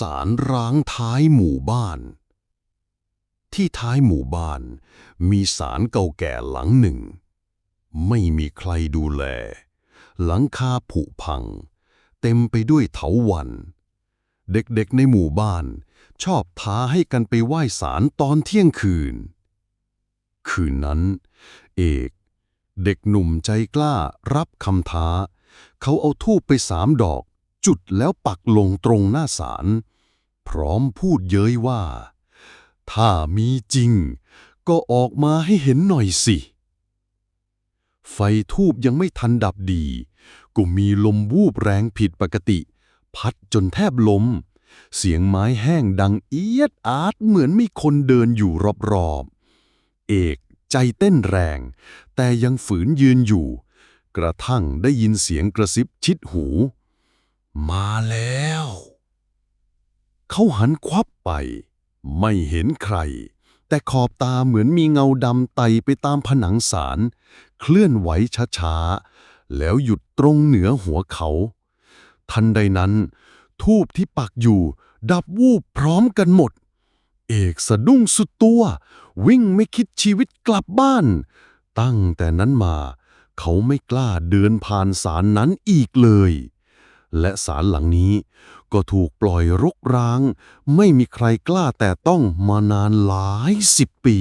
ศาลร้างท้ายหมู่บ้าน ที่ท้ายหมู่บ้าน มีศาลเก่าแก่หลังหนึ่ง ไม่มีใครดูแล หลังคาผุพัง เต็มไปด้วยเถาวัน เด็กๆในหมู่บ้าน ชอบท้าให้กันไปไหว้ศาลตอนเที่ยงคืน คืนนั้น เอกเด็กหนุ่มใจกล้ารับคำท้า เขาเอาทูบไปสามดอก จุดแล้วปักลงตรงหน้าศาลพร้อมพูดเย้ยว่า ถ้ามีจริง ก็ออกมาให้เห็นหน่อยสิ ไฟทูบยังไม่ทันดับดี ก็มีลมวูบแรงผิดปกติ พัดจนแทบล้ม เสียงไม้แห้งดังเอียดอาร์ตเหมือนมีคนเดินอยู่รอบๆ เอกใจเต้นแรง แต่ยังฝืนยืนอยู่ กระทั่งได้ยินเสียงกระซิบชิดหู มาแล้ว เขาหันควับไป ไม่เห็นใคร แต่ขอบตาเหมือนมีเงาดำไต่ไปตามผนังศาลเคลื่อนไหวช้าๆ แล้วหยุดตรงเหนือหัวเขา ทันใดนั้น ทูบที่ปักอยู่ ดับวูบพร้อมกันหมด เอกสะดุ้งสุดตัว วิ่งไม่คิดชีวิตกลับบ้าน ตั้งแต่นั้นมา เขาไม่กล้าเดินผ่านศาลนั้นอีกเลย และศาลหลังนี้ ก็ถูกปล่อยรกร้าง ไม่มีใครกล้าแต่ต้องมานานหลายสิบปี